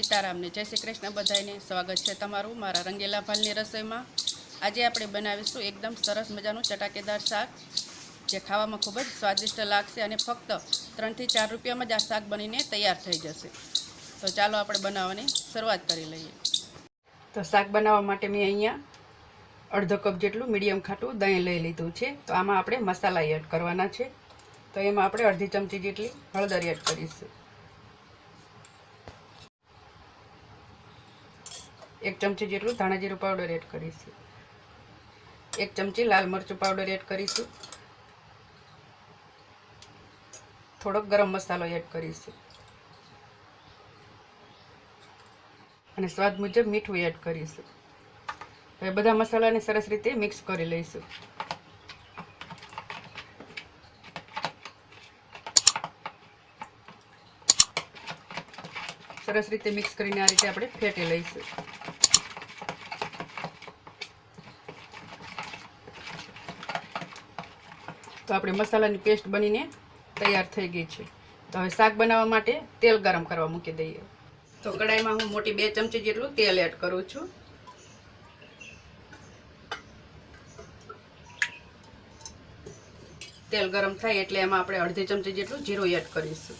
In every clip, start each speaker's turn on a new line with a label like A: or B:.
A: સીતારામને. જય શ્રી કૃષ્ણ બધાને સ્વાગત છે તમારું મારા રંગેલા ભાલની રસોઈમાં. આજે આપણે બનાવીશું એકદમ સરસ મજાનું ચટાકેદાર શાક, જે ખાવામાં ખૂબ જ સ્વાદિષ્ટ લાગશે અને ફક્ત ત્રણથી ચાર રૂપિયામાં જ આ શાક બનીને તૈયાર થઈ જશે. તો ચાલો આપણે બનાવવાની શરૂઆત કરી લઈએ. તો શાક બનાવવા માટે મેં અહીંયા અડધો કપ જેટલું મીડિયમ ખાટું દહીં લઈ લીધું છે. તો આમાં આપણે મસાલા એડ કરવાના છે. તો એમાં આપણે અડધી ચમચી જેટલી હળદર એડ કરીશું. એક ચમચી જેટલું ધાણા જીરું પાવડર એડ કરીશું. એક ચમચી લાલ મરચું પાવડર એડ કરીશું. થોડોક ગરમ મસાલો એડ કરીશું. અને સ્વાદ મુજબ મીઠું એડ કરીશું. હવે બધા મસાલાને સરસ રીતે મિક્સ કરી લઈશું. સરસ રીતે મિક્સ કરીને આ રીતે આપણે ફેટી લઈશું. તો આપણે મસાલાની પેસ્ટ બનીને તૈયાર થઈ ગઈ છે. તો હવે શાક બનાવવા માટે તેલ ગરમ કરવા મૂકી દઈએ. તો કડાઈમાં હું મોટી બે ચમચી જેટલું તેલ એડ કરું છું. તેલ ગરમ થાય એટલે એમાં આપણે અડધી ચમચી જેટલું જીરું એડ કરીશું.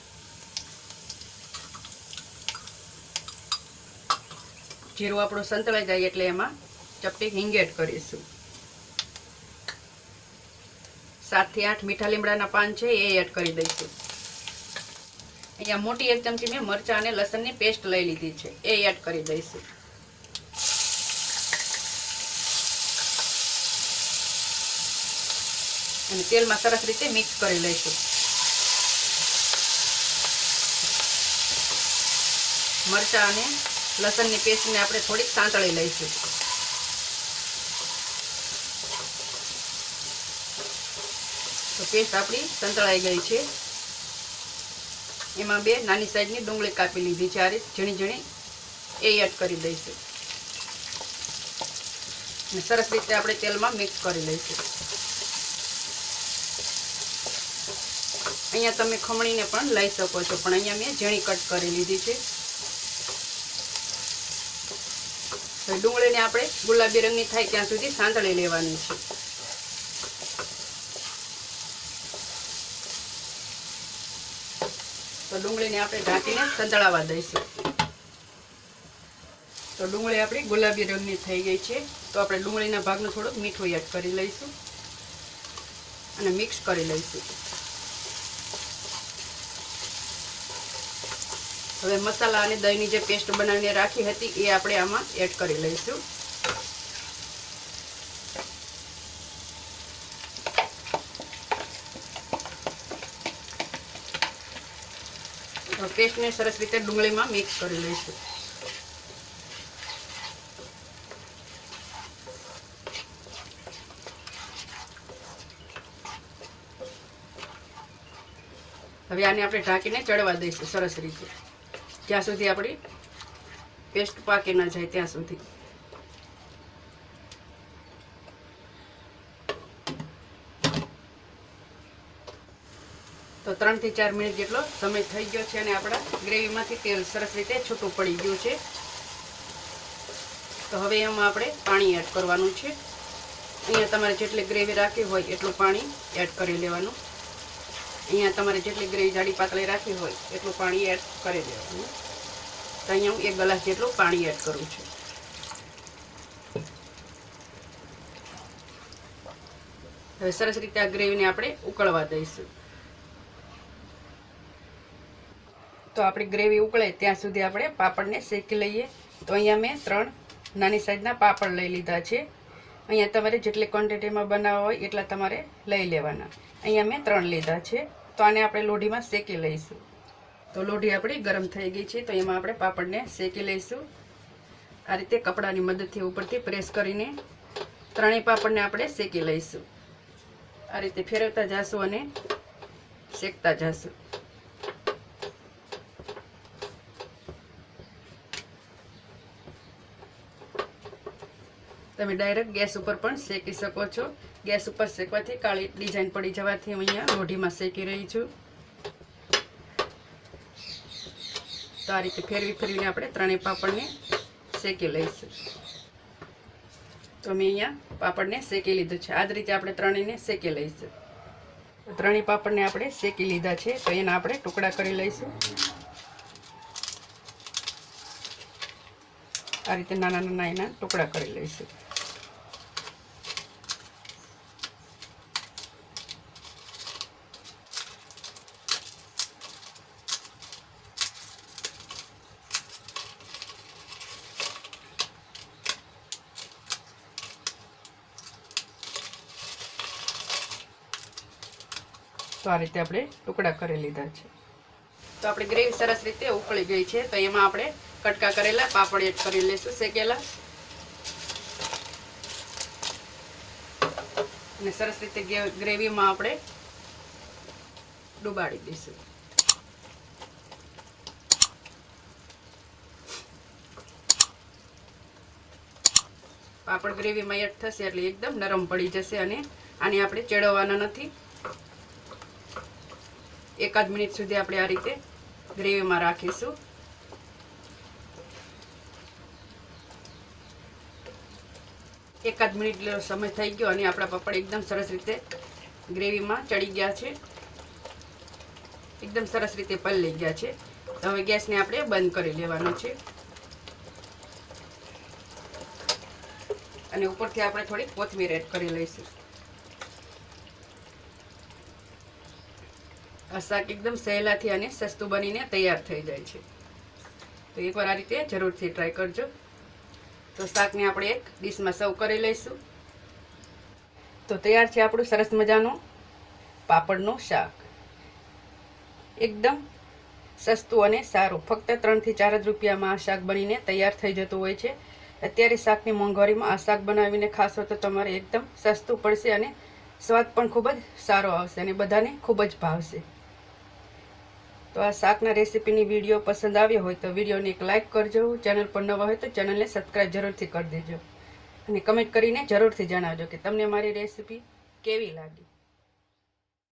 A: જીરું આપણું સંતળાઈ જાય એટલે એમાં ચપટી હિંગ એડ કરીશું. સાતથી આઠ મીઠા લીમડાના પાન છે, એ એડ કરી દઈશું. અહીંયા મોટી એક ચમચી મેં મરચાં અને લસણની પેસ્ટ લઈ લીધી છે, એ એડ કરી દઈશું. અને તેલમાં સરસ રીતે મિક્સ કરી લઈશું. મરચાં અને લસણની પેસ્ટને આપણે થોડીક સાંતળી લઈશું. પેસ્ટ આપણી સંતળાઈ ગઈ છે. એમાં બે નાની સાઈઝની ડુંગળી કાપી લીધી છે. આ રીત ઝીણી ઝીણી એ એડ કરી દઈશું. અને સરસ રીતે આપણે તેલમાં મિક્સ કરી લઈશું. અહીંયા તમે ખમણીને પણ લઈ શકો છો. પણ અહીંયા મેં ઝીણી કટ કરી લીધી છે. ડુંગળીને આપણે ગુલાબી રંગની થાય ત્યાં સુધી સાંતળી લેવાની છે. તો ડુંગળીને આપણે ઢાંકીને સંતળાવા દઈશું. તો ડુંગળી આપણી ગુલાબી રંગની થઈ ગઈ છે. તો આપણે ડુંગળીના ભાગનું થોડુંક મીઠું એડ કરી લઈશું અને મિક્સ કરી લઈશું. હવે મસાલા અને દહીંની જે પેસ્ટ બનાવીને રાખી હતી એ આપણે આમાં એડ કરી લઈશું. પેસ્ટને સરસ રીતે ડુંગળીમાં મિક્સ કરી લઈશું. હવે આને આપણે ઢાંકીને ચડવા દઈશું સરસ રીતે. જ્યાં સુધી આપણી પેસ્ટ પાકી ન જાય ત્યાં સુધી. તો ત્રણથી ચાર મિનિટ જેટલો સમય થઈ ગયો છે અને આપણા ગ્રેવીમાંથી તેલ સરસ રીતે છૂટું પડી ગયું છે. તો હવે એમાં આપણે પાણી એડ કરવાનું છે. અહીંયા તમારે જેટલી ગ્રેવી રાખી હોય એટલું પાણી એડ કરી લેવાનું. અહીંયા તમારે જેટલી ગ્રેવી જાડી પાતળી રાખી હોય એટલું પાણી એડ કરી દેવાનું તો અહીંયા હું એક ગ્લાસ જેટલું પાણી એડ કરું છું. હવે સરસ રીતે આ ગ્રેવીને આપણે ઉકળવા દઈશું. તો આપણી ગ્રેવી ઉકળે ત્યાં સુધી આપણે પાપડને શેકી લઈએ. તો અહીંયા મેં ત્રણ નાની સાઈઝના પાપડ લઈ લીધા છે. અહીંયા તમારે જેટલી ક્વોન્ટિટીમાં બનાવવા હોય એટલા તમારે લઈ લેવાના. અહીંયા મેં ત્રણ લીધા છે. તો આને આપણે લોઢીમાં શેકી લઈશું. તો લોઢી આપણી ગરમ થઈ ગઈ છે, તો એમાં આપણે પાપડને શેકી લઈશું. આ રીતે કપડાની મદદથી ઉપરથી પ્રેસ કરીને ત્રણેય પાપડને આપણે શેકી લઈશું. આ રીતે ફેરવતા જાશું અને શેકતા જાશું. તમે ડાયરેક્ટ ગેસ ઉપર પણ શેકી શકો છો. ગેસ ઉપર શેકવાથી કાળી ડિઝાઇન પડી જવાથી હું અહીંયા લોઢીમાં શેકી રહી છું. તો આ રીતે ફેરવી ફેરવીને આપણે ત્રણેય પાપડને શેકી લઈશું. તો મેં અહીંયા પાપડને શેકી લીધું છે. આ જ રીતે આપણે ત્રણેયને શેકી લઈશું. ત્રણેય પાપડને આપણે શેકી લીધા છે. તો એના આપણે ટુકડા કરી લઈશું. આ રીતે નાના નાના એના ટુકડા કરી લઈશું. આ રીતે આપણે ટુકડા કરી લીધા છે. તો આપણી ગ્રેવી સરસ રીતે ઉકળી ગઈ છે. તો એમાં આપણે કટકા કરેલા, પાપડ એડ કરી લઈશું શેકેલા. અને સરસ રીતે ગ્રેવીમાં આપણે ડુબાડી દઈશું. પાપડ ગ્રેવીમાં એડ થશે એટલે એકદમ નરમ પડી જશે અને આને આપણે ચેડવવાના નથી. એકાદ મિનિટ સુધી આપણે આ રીતે ગ્રેવીમાં રાખીશું. એકાદ મિનિટ સમય થઈ ગયો અને આપણા પાપડ એકદમ સરસ રીતે ગ્રેવીમાં ચડી ગયા છે. એકદમ સરસ રીતે પલળી ગયા છે. હવે ગેસને આપણે બંધ કરી લેવાનો છે. અને ઉપરથી આપણે થોડી કોથમીર એડ કરી લઈશું. આ શાક એકદમ સહેલાથી અને સસ્તું બનીને તૈયાર થઈ જાય છે. તો એકવાર આ રીતે જરૂરથી ટ્રાય કરજો. તો શાકને આપણે એક ડીશમાં સર્વ કરી લઈશું. તો તૈયાર છે આપણું સરસ મજાનું પાપડનું શાક. એકદમ સસ્તું અને સારું. ફક્ત ત્રણથી ચાર જ રૂપિયામાં આ શાક બનીને તૈયાર થઈ જતું હોય છે. અત્યારે શાકની મોંઘવારીમાં આ શાક બનાવીને ખાશો તો તમારે એકદમ સસ્તું પડશે અને સ્વાદ પણ ખૂબ જ સારો આવશે અને બધાને ખૂબ જ ભાવશે. તો આ શાકના રેસીપીની વીડિયો પસંદ આવ્યો હોય તો વિડીયોને એક લાઇક કરજો. ચેનલ પર નવા હોય તો ચેનલને સબસ્ક્રાઈબ જરૂરથી કરી દેજો. અને કમેન્ટ કરીને જરૂરથી જણાવજો કે તમને મારી રેસીપી કેવી લાગી?